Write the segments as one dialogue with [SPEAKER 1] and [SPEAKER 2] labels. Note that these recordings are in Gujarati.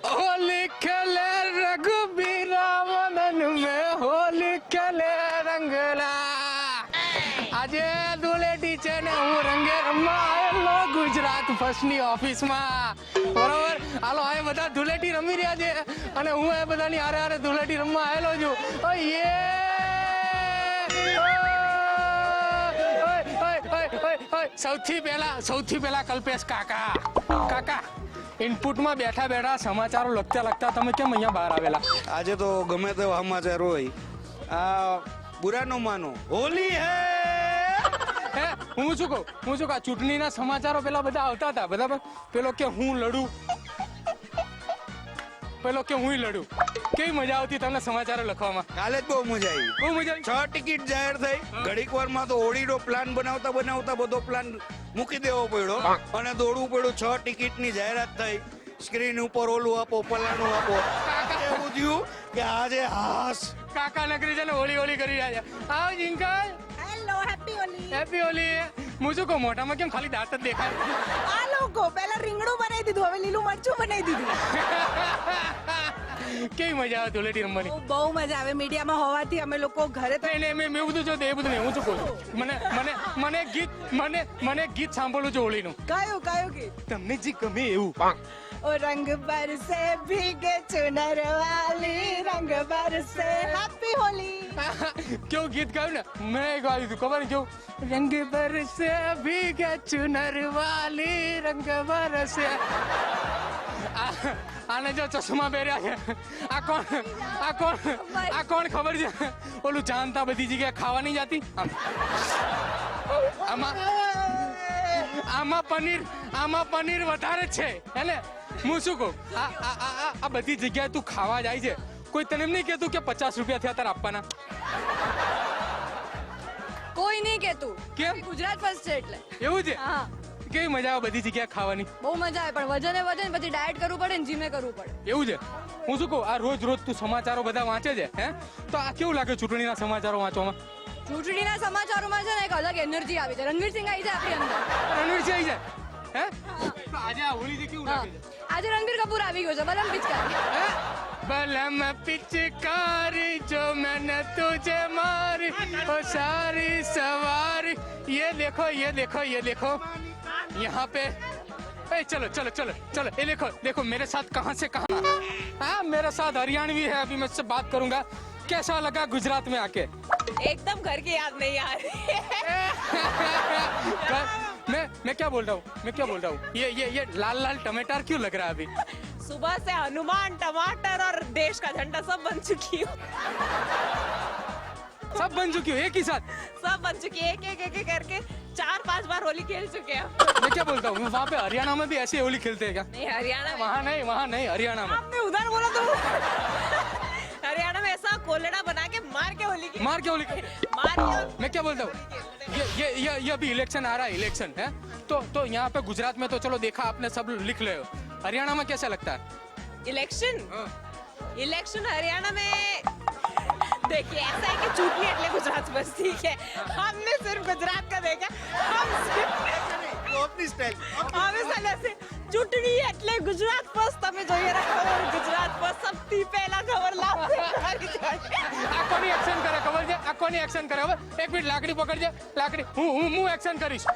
[SPEAKER 1] होली खेले रघुबीरा मदन में होली खेले रंगला આજે ધૂળેટી છે ને હું રંગે રમવા આવેલો ગુજરાત ફર્સ્ટની ઓફિસમાં બરોબર હાલો આ બધા ધૂળેટી રમી રહ્યા છે અને હું એ બધાની હારે હારે ધૂળેટી રમવા આવેલો છું ઓ યે સૌથી પહેલા સૌથી પહેલા કલ્પેશ કાકા કાકા ઇનપુટમાં બેઠા બેઠા સમાચારો લખતા લખતા તમે કેમ અહીંયા બહાર આવેલા?
[SPEAKER 2] આજે તો ગમે તે સમાચાર હોય. આ બુરા નો માનો. હોલી હે!
[SPEAKER 1] હે હું શું કહું? હું શું કહું? ચૂંટણીના સમાચારો પેલા બધા આવતા હતા બરાબર? પેલો કે હું લડું. પેલો કે હું લડું. કેવી મજા આવતી તમને સમાચારો લખવામાં?
[SPEAKER 2] કાલે જ બહુ મજા આવી.
[SPEAKER 1] બહુ મજા આવી?
[SPEAKER 2] છ ટિકિટ જાહેર થઈ. ઘડીક વારમાં તો હોળીનો પ્લાન બનાવતા બનાવતા બધો પ્લાન મૂકી દેવો પડ્યો. અને દોડવું પડ્યું. છ ટિકિટની જાહેરાત થઈ. સ્ક્રીન ઉપર ઓલું આપો પલાણું આપો. એવું થયું કે આજે હાસ.
[SPEAKER 1] કાકા નગરી છે ને હોળી હોળી કરી રહ્યા છે. આવ Jinkal.
[SPEAKER 3] Hello happy Holi
[SPEAKER 1] happy Holi હું શું કહું મોટામાં કેમ ખાલી દાંત જ દેખાય?
[SPEAKER 3] આ લોકો પહેલા રીંગણું બનાવી દીધું હવે લીલું મરચું બનાવી દીધું.
[SPEAKER 1] કેવી મજા આવે ધૂળેટી રમવાની?
[SPEAKER 3] બહુ બહુ મજા આવે. મીડિયામાં હોવાથી અમે લોકો ઘરે તો
[SPEAKER 1] નહીં મેં મેં બધું જોતું એ બધું નહીં હું શું કહું? છું મને મને મને ગીત મને મને ગીત સાંભળવું છે હોળીનું.
[SPEAKER 3] કયું કયું ગીત?
[SPEAKER 1] તમને જે ગમે એવું.
[SPEAKER 3] ઓ રંગ બરસે ભીગે ચુનર વાલી રંગ બરસે હેપી હોલી.
[SPEAKER 1] કેવું ગીત ગાયું ને? મેં ગાયું હતું ખબર કેવું રંગ બરસે ભીગે ચુનર વાલી રંગ બરસે આને જો ચશ્મા પહેર્યા છે. આ કોણ આ કોણ આ કોણ ખબર છે? ઓલું જાણતા બધી જગ્યાએ ખાવા નહીં જાતી? આમ. આમાં પનીર આમાં પનીર વધારે છે હે હું શું કહું? આ આ બધી જગ્યાએ તું ખાવા જાય છે. કોઈ તને એમ નહીં કહેતું કે પચાસ રૂપિયા થયા તારે આપવાના?
[SPEAKER 4] કોઈ નહીં કેતું
[SPEAKER 1] કેમ?
[SPEAKER 4] ગુજરાત ફર્સ્ટ છે એટલે.
[SPEAKER 1] એવું છે?
[SPEAKER 4] હા.
[SPEAKER 1] કેવી મજા આવે બધી જગ્યાએ ખાવાની
[SPEAKER 4] બહુ મજા આવે પણ વજને વધે ને પછી ડાયટ કરવું પડે ને જીમે કરવું પડે
[SPEAKER 1] એવું છે હું શું કહું આ રોજ રોજ તું સમાચારો બધા વાંચે છે હે તો આ કેવું લાગે ચૂંટણીના સમાચારો વાંચવામાં
[SPEAKER 4] ચૂંટણીના સમાચારોમાં છે ને એક અલગ એનર્જી આવી છે રણવીર સિંહ આવી જાય આપણી અંદર
[SPEAKER 1] રણવીર આવી જાય હે તો આજે આ હોળી કેવું
[SPEAKER 4] હા.
[SPEAKER 1] લાગે છે
[SPEAKER 4] આજે રણવીર કપૂર આવી ગયો છે બલમ પિચકારી
[SPEAKER 1] बलम पिचकारी जो मैंने तुझे मारी ओ सारी सवारी ये देखो ये देखो ये देखो यहाँ पे। ए, चलो चलो चलो चलो। ये देखो देखो मेरे साथ कहाँ से कहाँ? हाँ, मेरे साथ हरियाणवी है अभी मैं उससे बात करूँगा। कैसा लगा गुजरात में आके?
[SPEAKER 3] एकदम घर की याद नहीं आ रही।
[SPEAKER 1] मैं मैं क्या बोल रहा हूँ? मैं क्या बोल रहा हूँ? ये ये ये लाल लाल टमाटर क्यों लग रहा है अभी?
[SPEAKER 3] सुबह से हनुमान टमाटर और देश का झंडा सब बन चुकी हूँ।
[SPEAKER 1] सब बन चुकी हूँ एक ही साथ?
[SPEAKER 3] सब बन चुकी है एक एक एक करके। चार पाँच बार होली खेल चुके हैं।
[SPEAKER 1] मैं क्या बोलता हूँ? वहाँ पे हरियाणा में भी ऐसे होली खेलते हैं क्या?
[SPEAKER 3] नहीं हरियाणा
[SPEAKER 1] वहाँ नहीं। वहाँ नहीं हरियाणा में।
[SPEAKER 3] आपने उधर बोला तो। हरियाणा में ऐसा कोलड़ा बना के मार के होली
[SPEAKER 1] मार के होली
[SPEAKER 3] मार के
[SPEAKER 1] मैं क्या बोलता हूँ? ये ये ये ये अभी इलेक्शन आ रहा है इलेक्शन है? तो तो यहाँ पे गुजरात में तो चलो देखा आपने सब लिख ले हरियाणा में कैसा लगता है?
[SPEAKER 3] इलेक्शन
[SPEAKER 1] हाँ।
[SPEAKER 3] इलेक्शन हरियाणा में देखिए ऐसा है कि चूंकि એટલે ગુજરાત બસ ठीक है हमने सिर्फ गुजरात का देखा हम सिर्फ
[SPEAKER 2] આપની સ્ટાઇલ
[SPEAKER 3] હવે સાલા છે ચૂંટણી એટલે ગુજરાત બસ તમે જોઈએ રાખો ગુજરાત બસ સૌથી પહેલા ખબર લાવશે મારી જોડે.
[SPEAKER 1] આ કોની એક્શન કરે ખબર છે આ કોની એક્શન કરે હવે એક મિનિટ લાકડી પકડજે લાકડી હું હું હું એક્શન કરીશ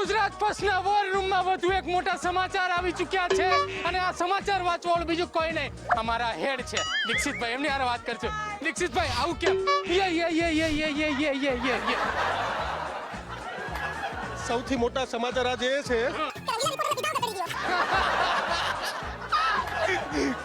[SPEAKER 1] ગુજરાત પક્ષના વોર રૂમમાં વધુ એક મોટા સમાચાર આવી ચૂક્યા છે. અને આ સમાચાર વાંચવાળું બીજું કોઈ નહીં. અમારા હેડ છે. દીક્ષિતભાઈ એમની હારે વાત કરજો. દીક્ષિતભાઈ આવું કેમ? યે યે યે યે યે યે યે યે યે યે.
[SPEAKER 5] સૌથી મોટા સમાચાર આજે એ છે.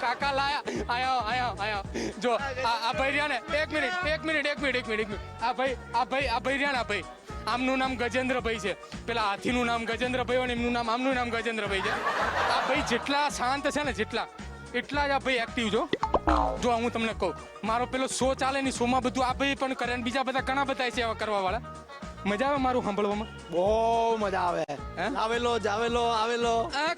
[SPEAKER 1] કાકા લાયા. આયા આયા આયા. જો આ ભાઈ રહ્યા ને એક મિનિટ એક મિનિટ એક મિનિટ એક મિનિટ. એક મિનિટ આ ભાઈ આ ભાઈ આ ભાઈ રહ્યા ને આ ભાઈ. આમનું નામ ગજેન્દ્રભાઈ છે. પેલા હાથીનું નામ ગજેન્દ્રભાઈ હોય ને એમનું નામ આમનું નામ ગજેન્દ્રભાઈ છે. આ ભાઈ જેટલા શાંત છે ને જેટલા એટલા જ આ ભાઈ એક્ટિવ છો જો હું તમને કહું મારો પેલો શો ચાલે ને શોમાં બધું આ ભાઈ પણ કરે બીજા બધા ઘણા બધા છે એવા કરવા વાળા મજા આવે મારું સાંભળવામાં?
[SPEAKER 6] બહુ મજા આવે? આવેલો જાવેલો આવેલો.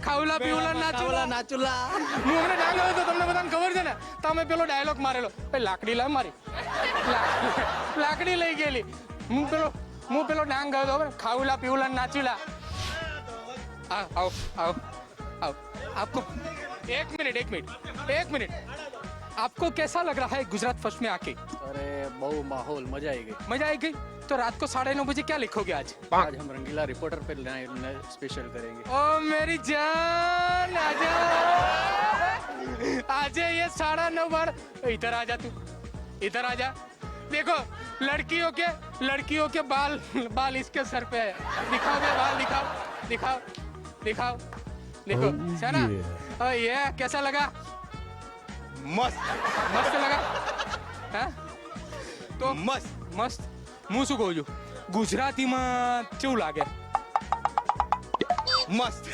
[SPEAKER 1] ખાવલા પીવલા નાચુલા.
[SPEAKER 6] નાચુલા.
[SPEAKER 1] હું હમણાં ડાંગ આવ્યો તો તમને બધાને ખબર છે ને? તમે પેલો ડાયલોગ મારેલો. લાકડી લાવ મારી. લાકડી લઈ ગયેલી. હું પેલો હું પેલો ડાંગ ગયો તો ખબર ખાવલા પીવલા નાચુલા આવ આવ આવ આવ આપકો एक मिनट एक मिनट एक मिनट आपको कैसा लग रहा है गुजरात फर्स्ट में आके
[SPEAKER 7] अरे बहु माहौल मजा आई गई
[SPEAKER 1] मजा आई गई तो रात को साढ़े नौ बजे क्या लिखोगे आज
[SPEAKER 7] आज हम रंगीला रिपोर्टर पे स्पेशल करेंगे
[SPEAKER 1] ओ मेरी जान आजा आजा ये साढ़ा नौ बार इधर आजा तू इधर आजा देखो लड़कियों के लड़कियों के बाल बाल इसके सर पे है दिखाओगे बाल दिखाओ दिखाओ दिखाओ देखो है ना ओ ये कैसा लगा
[SPEAKER 2] મસ્ત
[SPEAKER 1] મસ્ત લગા હે તો
[SPEAKER 2] મસ્ત
[SPEAKER 1] મસ્ત હું શું કહું છું ગુજરાતીમાં કેવું લાગે
[SPEAKER 2] મસ્ત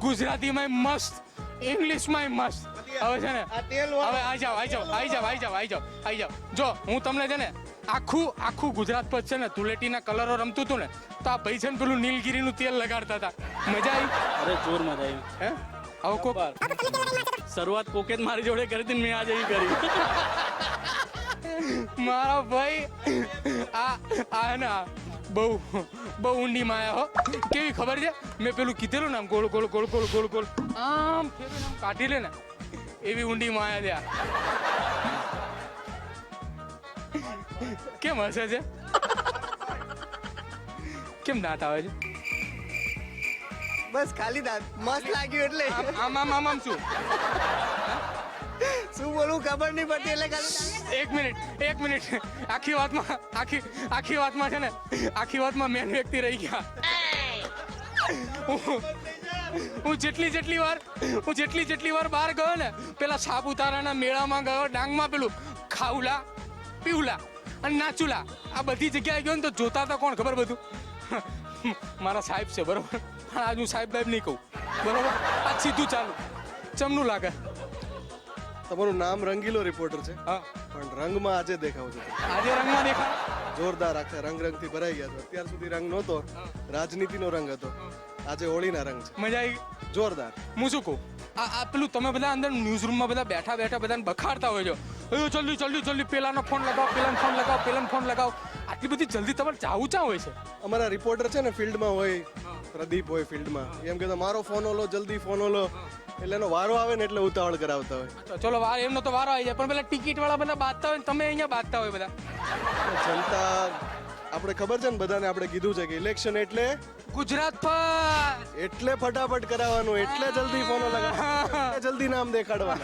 [SPEAKER 1] ગુજરાતીમાં મસ્ત ઇંગ્લિશમાં મસ્ત હવે છે ને
[SPEAKER 2] આ
[SPEAKER 1] હવે આવી જાઓ આવી જાઓ આવી જાઓ આવી જાઓ આવી જાઓ આવી જાઓ. જો હું તમને છે ને આખું આખું ગુજરાત પર છે ને ધૂળેટીના કલરો રમતું હતું ને તો આ ભાઈ છે ને પેલું નીલગીરીનું તેલ લગાડતા હતા. મજા આવી?
[SPEAKER 8] અરે જોર મજા આવી.
[SPEAKER 1] હે? આવો કોક.
[SPEAKER 8] શરૂઆત કોકે જ મારી જોડે કરી હતી મેં આજે એવી કરી.
[SPEAKER 1] મારા ભાઈ આ આ હે ને બહુ બહુ ઊંડી માયા હો. કેવી ખબર છે? મેં પેલું કીધેલું ને આમ ગોળ ગોળ ગોળ ગોળ ગોળ ગોળ. આમ ફેરવીને આમ કાઢી લે ને. એવી ઊંડી માયા ત્યાં કેમ હસે છે? કેમ દાંત આવે છે?
[SPEAKER 6] બસ ખાલી દાંત. મસ્ત લાગ્યું એટલે.
[SPEAKER 1] આમ આમ આમ આમ આમ શું?
[SPEAKER 6] શું બોલું ખબર નહીં પડતી એટલે ખાલી
[SPEAKER 1] એક મિનિટ એક મિનિટ. આખી વાતમાં આખી આખી વાતમાં છે ને આખી વાતમાં મેન વ્યક્તિ રહી ગયા. હું- જેટલી જેટલી વાર હું જેટલી જેટલી વાર બહાર ગયો ને પેલા સાપુતારાના મેળામાં ગયો ડાંગમાં પેલું ખાઉલા પીવલા અને નાચુલા. આ બધી જગ્યાએ ગયો ને તો જોતા તો કોણ ખબર બધું? મારા સાહેબ છે બરોબર? પણ આજ હું સાહેબ સાહેબ નહીં કહું. બરોબર? આ સીધું ચાલુ. ચમનું લાગે.
[SPEAKER 5] તમારું નામ રંગીલો રિપોર્ટર છે.
[SPEAKER 1] હા.
[SPEAKER 5] પણ રંગમાં આજે દેખાવ છે.
[SPEAKER 1] આજે રંગમાં દેખાવ
[SPEAKER 5] જોરદાર આખા રંગ રંગથી ભરાઈ ગયા છો. અત્યાર સુધી રંગ નહોતો. રાજનીતિનો રંગ હતો. આજે હોળીના રંગ છે.
[SPEAKER 1] મજા આવી
[SPEAKER 5] જોરદાર.
[SPEAKER 1] હું શું કહું? આ આ પેલું તમે બધા અંદર ન્યૂઝ રૂમમાં બધા બેઠા બેઠા બધાને બખાડતા હોય છો. અયો જલ્દી જલ્દી જલ્દી પેલાનો ફોન લગાવો પેલાનો ફોન લગાવો પેલાનો ફોન લગાવો. આટલી બધી જલ્દી તમારે જાવું ચા હોય છે?
[SPEAKER 5] અમારા રિપોર્ટર છે ને ફિલ્ડમાં હોય પ્રદીપ હોય ફિલ્ડમાં. એમ કે મારો ફોન ઓલો જલ્દી ફોન ઓલો. એટલે એનો વારો આવે ને એટલે ઉતાવળ કરાવતા હોય.
[SPEAKER 1] ચલો વાર એમનો તો વારો આવી જાય પણ પેલા ટિકિટ વાળા બધા બાંધતા હોય તમે અહીંયા બાંધતા હોય બધા.
[SPEAKER 5] જનતા આપણે ખબર છે ને બધાને આપણે કીધું છે કે ઇલેક્શન એટલે
[SPEAKER 1] ગુજરાત પર.
[SPEAKER 5] એટલે ફટાફટ કરાવવાનું એટલે જલ્દી ફોનો લગાવવા જલ્દી નામ દેખાડવા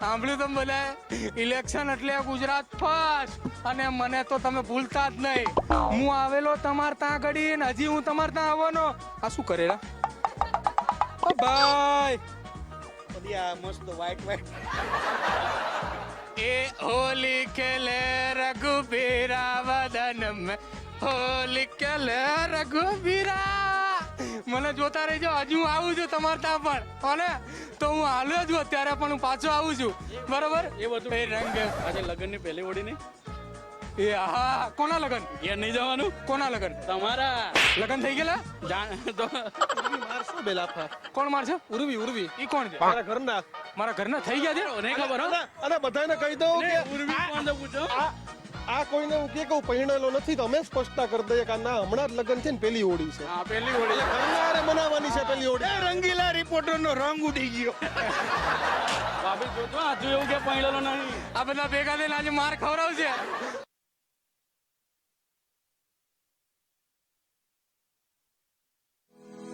[SPEAKER 1] સાંભળ્યું તમે બધા ઇલેક્શન એટલે ગુજરાત ફર્સ્ટ. અને મને તો તમે ભૂલતા જ નહીં. હું આવેલો તમાર ત્યાં ઘડી ને હજી હું તમાર ત્યાં આવવાનો. આ શું કરેલા ભાઈ.
[SPEAKER 2] મસ્ત વ્હાઈટ વ્હાઈટ
[SPEAKER 1] એ હોલી ખેલે રઘુબીરા વદન મેં હોલી લે રઘુબીરા મને જોતા રહેજો હજુ હું આવું છું તમારે ત્યાં પણ. અને તો હું હાલ્યો છું અત્યારે પણ હું પાછો આવું છું. બરોબર?
[SPEAKER 8] એ બધું.
[SPEAKER 1] એ રંગ.
[SPEAKER 8] આજે લગ્નની પહેલી ઓડી નહીં?
[SPEAKER 1] એ હા. કોના લગન?
[SPEAKER 8] એ નહીં જવાનું?
[SPEAKER 1] કોના લગન?
[SPEAKER 8] તમારા.
[SPEAKER 1] લગન થઈ ગયેલા?
[SPEAKER 8] જાણ તો
[SPEAKER 5] મારશો બે
[SPEAKER 1] કોણ મારશે?
[SPEAKER 5] ઉર્વી ઉર્વી.
[SPEAKER 1] ઈ કોણ છે?
[SPEAKER 5] મારા ઘરના.
[SPEAKER 1] મારા ઘરના થઈ ગયા છે?
[SPEAKER 8] નહીં ખબર હો.
[SPEAKER 5] અને બધાને કહી દઉં કે
[SPEAKER 8] ઉર્વી કોણ છે પૂછો.
[SPEAKER 5] આ આ કોઈને હું કે કહું પહેણેલો નથી. તો અમે સ્પષ્ટતા કરી દઈએ કે આ ના હમણાં જ લગ્ન છે ને પેલી હોળી છે.
[SPEAKER 8] હા પહેલી હોળી.
[SPEAKER 5] એટલે મનાવવાની છે પેલી હોળી.
[SPEAKER 2] એ રંગીલા રિપોર્ટર નો રંગ ઉડી ગયો.
[SPEAKER 8] ભાભી જોજો આજુ એવું કે પહેણેલો નહીં
[SPEAKER 1] આ બધા ભેગા થઈને આજે માર ખવડાવશે.